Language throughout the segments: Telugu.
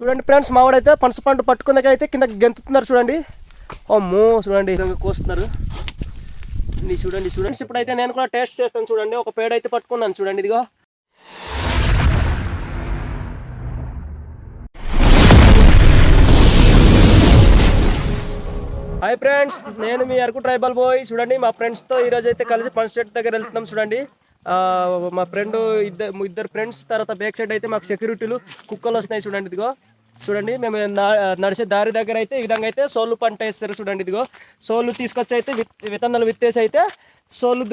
చూడండి ఫ్రెండ్స్ మావాడైతే పనస పండు పట్టుకున్నాక అయితే కింద గెంతుతున్నారు చూడండి. అమ్మో చూడండి. కోస్తున్నారు. ఇది చూడండి చూడండి. ఇప్పుడైతే నేను కూడా టేస్ట్ చేస్తాను చూడండి. ఒక పేడ అయితే పట్టుకున్నాను చూడండి ఇదిగో. హాయ్ ఫ్రెండ్స్ నేను మీ అరకు ట్రైబల్ బాయ్. చూడండి మా ఫ్రెండ్స్తో ఈరోజు అయితే కలిసి పంచ్ సెట్ దగ్గర వెళ్తున్నాం చూడండి. మా ఫ్రెండ్ ఇద్దరు ఇద్దరు ఫ్రెండ్స్ తర్వాత బ్యాక్ సైడ్ అయితే మాకు సెక్యూరిటీలు కుక్కలు వస్తున్నాయి చూడండి ఇదిగో. చూడండి మేము నడిచే దారి దగ్గర అయితే ఈ విధంగా అయితే సోళ్ళు పంట వేస్తారు చూడండి ఇదిగో. సోళ్ళు తీసుకొచ్చి అయితే విత్ విత్తనాలు విత్తేసి అయితే సోళ్ళు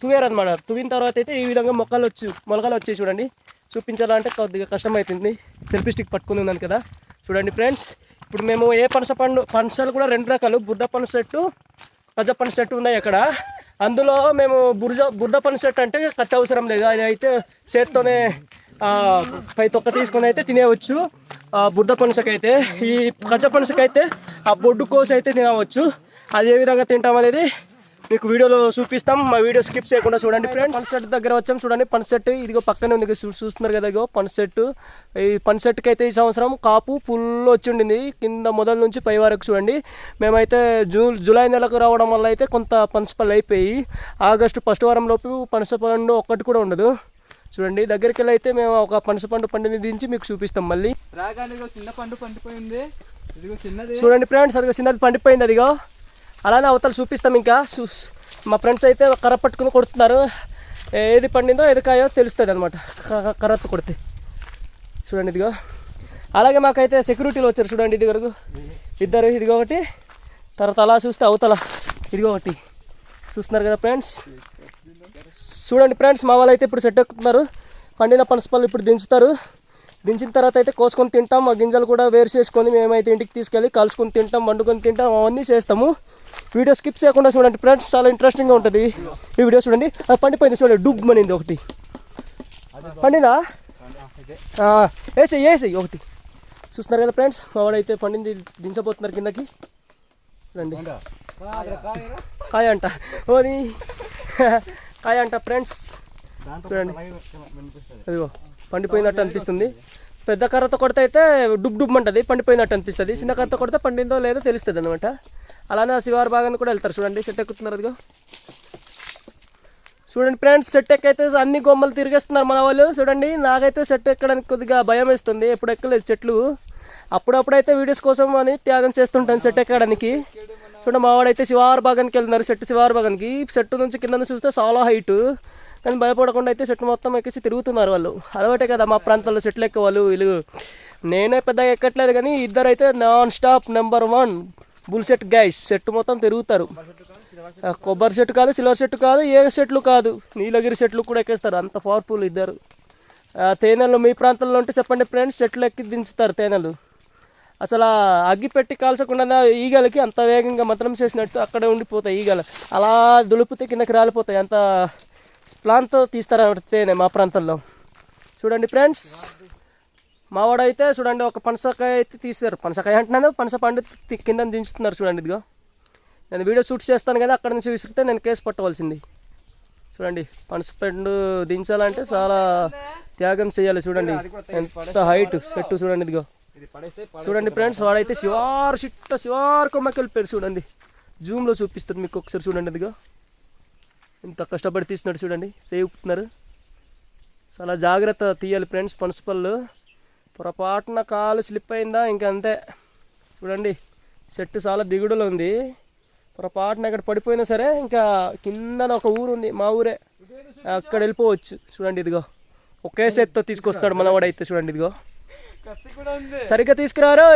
తువేరు అనమాట తువ్విన తర్వాత అయితే ఈ విధంగా మొక్కలు వచ్చి మొలకలు వచ్చాయి చూడండి. చూపించాలంటే కొద్దిగా కష్టం అవుతుంది సెల్ఫీ స్టిక్ పట్టుకుని ఉన్నాను కదా. చూడండి ఫ్రెండ్స్ ఇప్పుడు మేము ఏ పనస పండు పనసలు కూడా రెండు రకాలు. బుద్ధ పనస చెట్టు పచ్చ పనస చెట్టు ఉన్నాయి అక్కడ. అందులో మేము బురద బురద పని సెట్ అంటే కత్తి అవసరం లేదు. అది అయితే చేత్తోనే పై తొక్క తీసుకొని అయితే తినేవచ్చు ఆ బుద్ధ పనసకైతే ఈ కచ్చ పనసకైతే ఆ బొడ్డు కోసి అయితే తినవచ్చు. అది ఏ విధంగా తింటాం అనేది మీకు వీడియోలో చూపిస్తాం. మా వీడియో స్కిప్ చేయకుండా చూడండి ఫ్రెండ్స్. పనసెట్ దగ్గర వచ్చాం చూడండి. పనసెట్ ఇదిగో పక్కనే ఉంది. చూస్తున్నారు కదా ఇదిగో పనసెట్. ఈ పనసెట్కి అయితే ఈ సంవత్సరం కాపు ఫుల్ వచ్చిండింది. కింద మొదల నుంచి పై వరకు చూడండి. మేమైతే జూ జూలై నెలకు రావడం వల్ల అయితే కొంత పనస పళ్ళు అయిపోయి ఆగస్టు ఫస్ట్ వారం లోపు పనస పండు ఒక్కటి కూడా ఉండదు. చూడండి. దగ్గరికి వెళ్ళి అయితే మేము ఒక పనస పండు పండుని దించి మీకు చూపిస్తాం మళ్ళీ. రాగానే చిన్న పండు పండిపోయింది. ఇదిగో చిన్నది. చూడండి ఫ్రెండ్స్. అదిగో చిన్నది పండిపోయింది అదిగో. అలానే అవతల చూపిస్తాం ఇంకా. మా ఫ్రెండ్స్ అయితే కర్ర పట్టుకుని కొడుతున్నారు. ఏది పండిందో ఏది కాయో తెలుస్తుంది అనమాట కర్రత్తు కొడితే. చూడండి ఇదిగో. అలాగే మాకైతే సెక్యూరిటీలు వచ్చారు చూడండి ఇది వరకు. ఇద్దరు ఇదిగో ఒకటి. తర్వాత అలా చూస్తే అవతల. ఇదిగో ఒకటి. చూస్తున్నారు కదా ఫ్రెండ్స్? చూడండి ఫ్రెండ్స్ మా వాళ్ళు అయితే ఇప్పుడు సెట్ ఎక్కుతున్నారు పండిన పనసపళ్ళు ఇప్పుడు దించుతారు. దించిన తర్వాత అయితే కోసుకొని తింటాం. ఆ గింజలు కూడా వేరు చేసుకొని మేమైతే ఇంటికి తీసుకెళ్ళి కలుసుకొని తింటాం వండుకొని తింటాం అవన్నీ చేస్తాము. వీడియో స్కిప్ చేయకుండా చూడండి ఫ్రెండ్స్ చాలా ఇంట్రెస్టింగ్గా ఉంటుంది. ఈ వీడియో చూడండి. పండిపోయింది చూడండి డుబ్ మనింది ఒకటి. పండిందా? వేసేయి వేసేయి ఒకటి. చూస్తున్నారు కదా ఫ్రెండ్స్ మా వాడైతే పండింది దించబోతున్నారు కిందకి. రండి. కాయ అంట. ఓని కాయ అంట ఫ్రెండ్స్. చూడండి. అదిగో పండిపోయినట్టు అనిపిస్తుంది. పెద్ద కర్రతో కొడితే అయితే డుబ్ డుబ్ అంటుంది పండిపోయినట్టు అనిపిస్తుంది. చిన్న కర్రతో కొడితే పండిందో లేదో తెలుస్తుంది అనమాట అలానే ఆ శివారు భాగాన్ని కూడా వెళ్తారు. చూడండి చెట్టు ఎక్కుతున్నారు అదిగో. చూడండి ఫ్రెండ్స్ సెట్ ఎక్కైతే అన్ని గొమ్మలు తిరిగేస్తున్నారు మన వాళ్ళు చూడండి నాకైతే సెట్ ఎక్కడానికి కొద్దిగా భయం వేస్తుంది. ఎప్పుడు ఎక్కలేదు చెట్లు. అప్పుడప్పుడైతే వీడియోస్ కోసం అని త్యాగం చేస్తుంటాను సెట్ ఎక్కడానికి. చూడండి మావాడైతే శివారు భాగానికి వెళ్తున్నారు సెట్ శివారు భాగానికి. సెట్టు నుంచి కింద చూస్తే చాలా హైట్ కానీ భయపడకుండా అయితే చెట్టు మొత్తం ఎక్కేసి తిరుగుతున్నారు వాళ్ళు. అలవాటే కదా మా ప్రాంతంలో చెట్లు ఎక్కేవాళ్ళు వీళ్ళు నేనే పెద్దగా ఎక్కట్లేదు కానీ ఇద్దరు అయితే నాన్ స్టాప్ నెంబర్ వన్ బుల్ సెట్ గైస్ సెట్ మొత్తం తిరుగుతారు. కొబ్బరి చెట్టు కాదు సిల్వర్ సెట్ కాదు ఏ సెట్లు కాదు. నీలగిరి సెట్లు కూడా ఎక్కేస్తారు అంత పవర్ఫుల్ ఇద్దరు. ఆ, తేనెలు మీ ప్రాంతంలో ఉంటే చెప్పండి ఫ్రెండ్స్ చెట్లు ఎక్కి దించుతారు తేనెలు. అసలు అగ్గి పెట్టి కాల్చకుండా ఈగలకి అంత వేగంగా మంత్రం చేసినట్టు అక్కడే ఉండిపోతాయి ఈగలు. అలా దులుపుతే కిందకి రాలిపోతాయి. అంత ప్లాన్తో తీస్తారు తేనె మా ప్రాంతంలో. చూడండి ఫ్రెండ్స్ మావాడైతే చూడండి ఒక పనసకాయ అయితే తీసారు పనసకాయ అంటున్నాను పనస పండు కింద దించుతున్నారు చూడండి ఇదిగో. నేను వీడియో షూట్ చేస్తాను కదా అక్కడ నుంచి విసిరితే నేను కేసు పట్టవలసింది చూడండి పనస పండు దించాలంటే చాలా త్యాగం చేయాలి చూడండి. ఎంత హైట్ సెట్ చూడండి ఇదిగో. చూడండి ఫ్రెండ్స్ వాడైతే శివారు చిట్ట శివారు కొమ్మకి వెళ్ళిపోయారు చూడండి. జూమ్లో చూపిస్తారు మీకు ఒకసారి చూడండి ఇదిగో. ఇంత కష్టపడి తీస్తున్నాడు చూడండి సేపుతున్నారు చాలా జాగ్రత్త తీయాలి ఫ్రెండ్స్ పనసపళ్ళు పొరపాటున కాలు స్లిప్ అయిందా? ఇంకా అంతే చూడండి చెట్టు చాలా దిగుడులో ఉంది. పొరపాటున ఇక్కడ పడిపోయినా సరే ఇంకా కిందన ఒక ఊరు ఉంది మా ఊరే. అక్కడ వెళ్ళిపోవచ్చు. చూడండి ఇదిగో. ఒకే చేత్తో తీసుకొస్తాడు మనవాడైతే చూడండి ఇదిగో. సరిగ్గా తీసుకురారు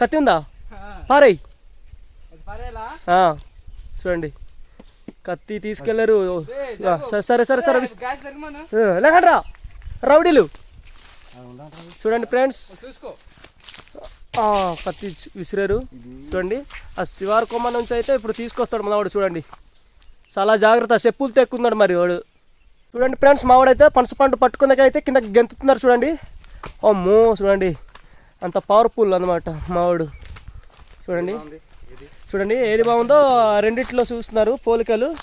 కత్తి ఉంది. పారై చూడండి. కత్తి తీసుకెళ్ళరు సరే సరే సరే లేకండ్రా. రౌడీలు. చూడండి ఫ్రెండ్స్. ఇచ్చి- విసిరారు. చూడండి. ఆ శివారు కొమ్మ నుంచి అయితే ఇప్పుడు తీసుకొస్తాడు మనవాడు చూడండి. చాలా జాగ్రత్త చెప్పులతో ఎక్కున్నాడు మరి వాడు. చూడండి ఫ్రెండ్స్ మావాడైతే పనస పండు పట్టుకున్నాకైతే కింద గెంతుతున్నారు చూడండి. అమ్మో చూడండి. అంత పవర్ఫుల్ అన్నమాట మావాడు. చూడండి. చూడండి ఏది బాగుందో రెండిట్లో చూస్తున్నారు పోలికలు.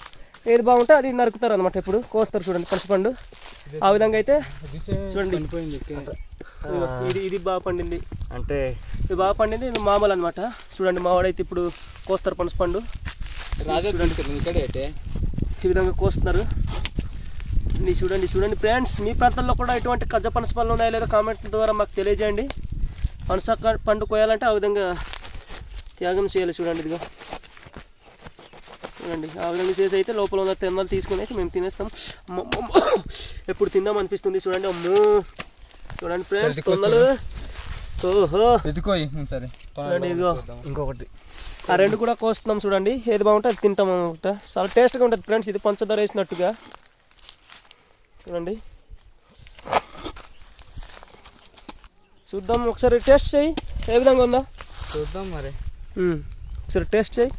ఏది బాగుంటే అది నరుకుతారు అనమాట ఇప్పుడు. కోస్తారు చూడండి పనసపండు ఆ విధంగా అయితే చూడండి. ఇది ఇది బాగా పండింది. అంటే ఇది బాగా పండింది ఇది మామూలు అనమాట చూడండి మావాడైతే ఇప్పుడు కోస్తారు పనస పండు. ఈ విధంగా కోస్తున్నారు. నీ చూడండి చూడండి ఫ్రెండ్స్ మీ ప్రాంతంలో కూడా ఎటువంటి కజ్జ పనస పళ్ళు ఉన్నాయో లేదో కామెంట్ ద్వారా మాకు తెలియజేయండి. పనస పండు కోయాలంటే ఆ విధంగా త్యాగం చేయాలి చూడండి ఇదిగో. చూడండి ఆ విధంగా చేసి అయితే లోపల ఉన్న తెన్నలు తీసుకుని అయితే మేము తినేస్తాం. ఎప్పుడు తిందాం అనిపిస్తుంది చూడండి. అమ్మో. చూడండి ఫ్రెండ్స్ తొందలు ఓహో. ఎత్తుకోయి సరే చూడండి ఇదిగో. ఇంకొకటి. ఆ రెండు కూడా కోస్తున్నాం చూడండి. ఏది బాగుంటే అది తింటాం అనమాట చాలా టేస్ట్గా ఉంటుంది ఫ్రెండ్స్ ఇది పంచదార వేసినట్టుగా. చూడండి. చూద్దాం. ఒకసారి టేస్ట్ చేయి. ఏ విధంగా ఉందా? చూద్దాం మరి. ఒకసారి టేస్ట్ చేయి.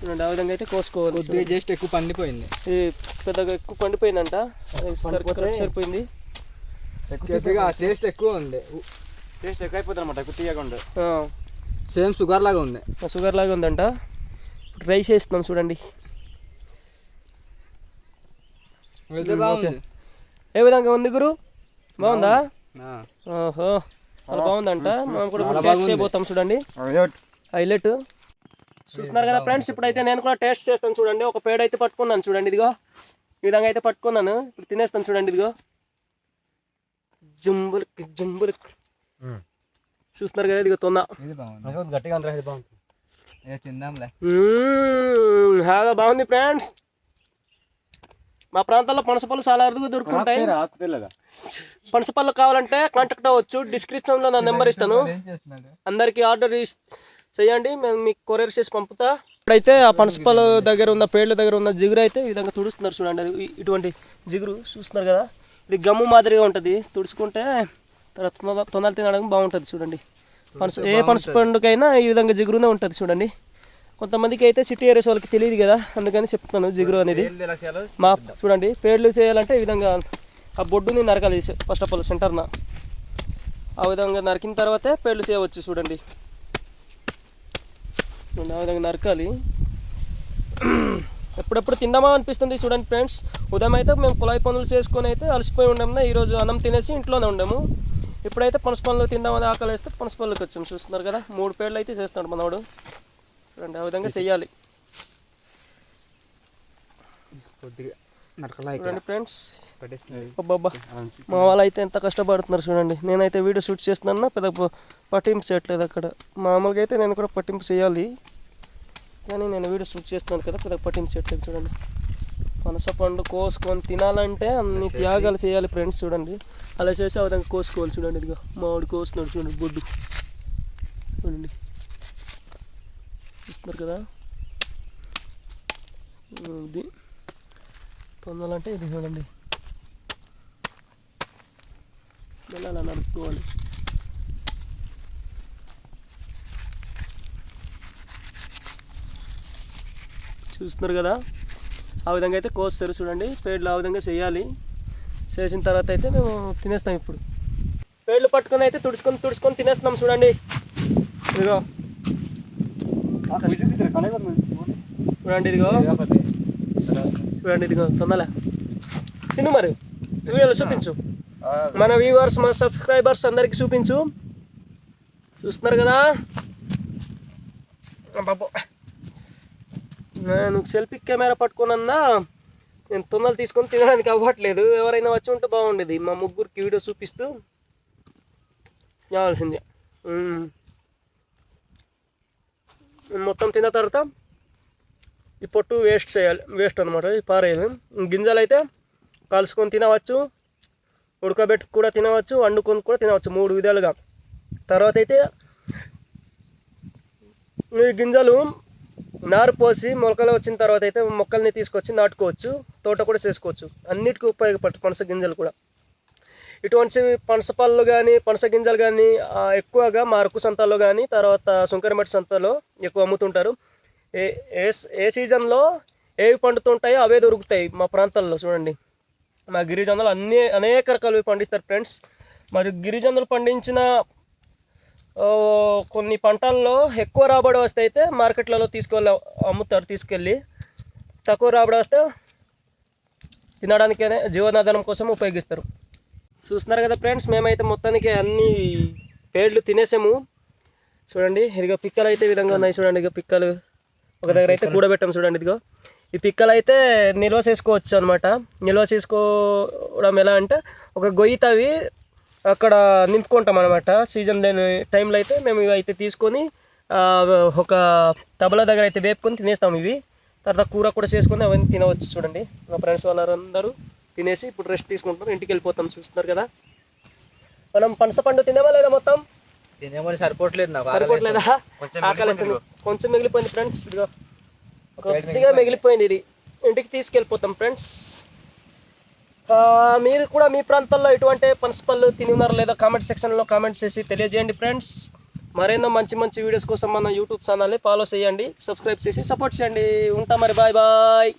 చూడండి ఆ విధంగా అయితే కోసుకోవాలి. కొద్దిగా జస్ట్ ఎక్కువ పండిపోయింది. ఇది పెద్దగా ఎక్కువ పండిపోయిందంట. సరిపోయింది. టేస్ట్ ఎక్కువ ఉంది టేస్ట్ ఎక్కువ అయిపోతుంది అనమాట ఎక్కువ తీయగా సేమ్ షుగర్ లాగా ఉంది. షుగర్ లాగా ఉందంట. ఇప్పుడు రైస్ వేస్తున్నాం చూడండి ఏ విధంగా ఉంది గురు? బాగుందా? ఆ. ఓహో చాలా బాగుందంట. మనం కూడా టేస్ట్. చేయబోతాం చూడండి. హైలైట్ చూస్తున్నారు కదా ఫ్రెండ్స్ ఇప్పుడైతే నేను కూడా టేస్ట్ చేస్తాను చూడండి. ఒక పేడ అయితే పట్టుకున్నాను చూడండి ఇదిగో. ఈ విధంగా అయితే పట్టుకున్నాను. ఇప్పుడు తినేస్తాను చూడండి ఇదిగో. జంబులక్ జంబులక్. చూస్తున్నారు కదా ఇదిగో తొంద ఇది బాగుంది. గట్టిగా ఫ్రెండ్స్. మా ప్రాంతాల్లో పనసపళ్ళు చాలా అరుదుగా దొరుకుతుంటాయి. పనసపళ్ళు కావాలంటే కాంటాక్ట్ అవ్వచ్చు. డిస్క్రిప్షన్లో నా నెంబర్ ఇస్తాను. అందరికి ఆర్డర్ ఇస్- చేయండి మేము మీకు కొరియర్ చేసి పంపుతా. ఇప్పుడైతే ఆ పనసపల్ల దగ్గర ఉన్న పేర్ల దగ్గర ఉన్న జిగురు అయితే ఈ విధంగా తుడుస్తున్నారు చూడండి. ఇటువంటి జిగురు చూస్తున్నారు కదా. ఇది గమ్ము మాదిరిగా ఉంటుంది. తుడుచుకుంటే తర్వాత తొందర- తినడానికి బాగుంటుంది చూడండి. పనస ఏ పనస పండుకైనా ఈ విధంగా జిగురునే ఉంటుంది చూడండి. కొంతమందికి అయితే సిటీ ఏరియాస్ వాళ్ళకి తెలియదు కదా. అందుకని చెప్తున్నాను జిగురు అనేది. మా చూడండి పేర్లు చేయాలంటే ఈ విధంగా ఆ బొడ్డుని నరకాలి. ఫస్ట్ ఆఫ్ ఆల్ సెంటర్న. ఆ విధంగా నరికిన తర్వాతే పేర్లు చేయవచ్చు చూడండి. చూడండి, ఆ విధంగా నరకాలి. ఎప్పుడెప్పుడు తిందామా అనిపిస్తుంది చూడండి ఫ్రెండ్స్. ఉదయం అయితే మేము కుళాయి పనులు చేసుకొని అయితే అలసిపోయి ఉన్నాము ఈరోజు అన్నం తినేసి ఇంట్లోనే ఉండాము. ఇప్పుడైతే పనస పనులు తిందామని ఆకలి వేస్తే పనస పనులకు వచ్చాము చూస్తున్నారు కదా మూడు పేర్లు అయితే చేస్తున్నాడు మనవాడు చూడండి ఆ విధంగా చెయ్యాలి. కొద్దిగా చూడండి ఫ్రెండ్స్. అబ్బాబ్బా. మా వాళ్ళు అయితే ఎంత కష్టపడుతున్నారు చూడండి. నేనైతే వీడియో షూట్ చేస్తున్నాను పెద్ద పట్టింపు చేయట్లేదు అక్కడ. మామూలుగా అయితే నేను కూడా పట్టింపు చేయాలి. కానీ నేను వీడియో షూట్ చేస్తున్నాను కదా పెద్ద పట్టింపు చేయట్లేదు చూడండి. పనస పండు కోసుకొని తినాలంటే అన్ని త్యాగాలు చేయాలి ఫ్రెండ్స్ చూడండి. అలా చేసి ఆ విధంగా కోసుకోవాలి చూడండి ఇదిగో. మామిడి కోస్తున్నాడు చూడండి బొడ్డు. చూడండి. చూస్తున్నారు కదా? ఇది. పొందాలంటే ఇది చూడండి. మళ్ళీ అలా నడుపుకోవాలి. చూస్తున్నారు కదా? ఆ విధంగా అయితే కోస్తారు చూడండి. పేడ్లు ఆ విధంగా చేయాలి. చేసిన తర్వాత అయితే మేము తినేస్తాం ఇప్పుడు. పేడ్లు పట్టుకొని అయితే తుడుచుకొని తుడుచుకొని తినేస్తున్నాం చూడండి. ఇదిగో. చూడండి ఇదిగో. చూడండి ఇదిగో తొందరలే. తిను మరి వీడియోలో చూపించు. మన వ్యూవర్స్ మన సబ్స్క్రైబర్స్ అందరికి చూపించు. చూస్తున్నారు కదా? బాబు. నేను సెల్ఫీ కెమెరా పట్టుకున్నా నేను తొందరలు తీసుకొని తినడానికి అవ్వట్లేదు. ఎవరైనా వచ్చి ఉంటే బాగుండేది. మా ముగ్గురికి వీడియో చూపిస్తూ కావాల్సిందే. మొత్తం తిన్న తర్వాత ఈ పొట్టు వేస్ట్ చేయాలి వేస్ట్ అనమాట ఇది పారేది గింజలు అయితే కలుసుకొని తినవచ్చు ఉడకబెట్టి కూడా తినవచ్చు వండుకొని కూడా తినవచ్చు మూడు విధాలుగా. తర్వాత అయితే ఈ గింజలు నారు పోసి మొలకలు వచ్చిన తర్వాత అయితే మొక్కల్ని తీసుకొచ్చి నాటుకోవచ్చు తోట కూడా చేసుకోవచ్చు. అన్నిటికీ ఉపయోగపడుతుంది పనస గింజలు కూడా. ఇటువంటి పనస పళ్ళు కానీ పనస గింజలు కానీ ఎక్కువగా మార్కు సంతలో కానీ తర్వాత సుంకరమట్టి సంతలో ఎక్కువ అమ్ముతుంటారు. ఏ ఏ ఏ సీజన్లో ఏవి పండుతుంటాయో అవే దొరుకుతాయి మా ప్రాంతాల్లో చూడండి. మా గిరిజనులు అన్ని అనేక రకాలు పండిస్తారు ఫ్రెండ్స్. మరి గిరిజనులు పండించిన కొన్ని పంటల్లో ఎక్కువ రాబడి వస్తే అయితే మార్కెట్లలో తీసుకెళ్ళి అమ్ముతారు తీసుకెళ్ళి. తక్కువ రాబడి వస్తే తినడానికనే జీవనాధారం కోసం ఉపయోగిస్తారు. చూస్తున్నారు కదా ఫ్రెండ్స్ మేమైతే మొత్తానికి అన్ని పేర్లు తినేసాము. చూడండి ఇదిగో పిక్కలు అయితే విధంగా ఉన్నాయి. చూడండి ఇక పిక్కలు. ఒక దగ్గర అయితే కూడబెట్టాం చూడండి ఇదిగో. ఈ పిక్కలు అయితే నిల్వ చేసుకోవచ్చు అనమాట నిల్వ చేసుకోవడం ఎలా అంటే ఒక గొయ్యి తవ్వి అక్కడ నింపుకుంటాం అనమాట సీజన్ లేని టైంలో అయితే మేము ఇవి అయితే తీసుకొని ఒక తబల దగ్గర అయితే వేపుకొని తినేస్తాం ఇవి. తర్వాత కూర కూడా చేసుకొని అవన్నీ తినవచ్చు చూడండి. మా ఫ్రెండ్స్ వాళ్ళందరూ తినేసి ఇప్పుడు రెస్ట్ తీసుకుంటాం ఇంటికి వెళ్ళిపోతాం చూస్తున్నారు కదా. మనం పనస పండు తినేవా లేదా మొత్తం? సరిపోవట్లేదు నాకు. సరిపోవట్లేదా. కొంచెం మిగిలిపోయింది ఫ్రెండ్స్ ఇదిగో. కొద్దిగా మిగిలిపోయింది. ఇది. ఇంటికి తీసుకెళ్ళిపోతాం ఫ్రెండ్స్. మీరు కూడా మీ ప్రాంతాల్లో ఎటువంటి పనస పళ్ళు తిని ఉన్నారో లేదా కామెంట్ సెక్షన్లో కామెంట్ చేసి తెలియజేయండి ఫ్రెండ్స్. మరెన్నో మంచి మంచి వీడియోస్ కోసం మన యూట్యూబ్ ఛానల్ని ఫాలో చేయండి సబ్స్క్రైబ్ చేసి సపోర్ట్ చేయండి. ఉంటాం మరి బాయ్ బాయ్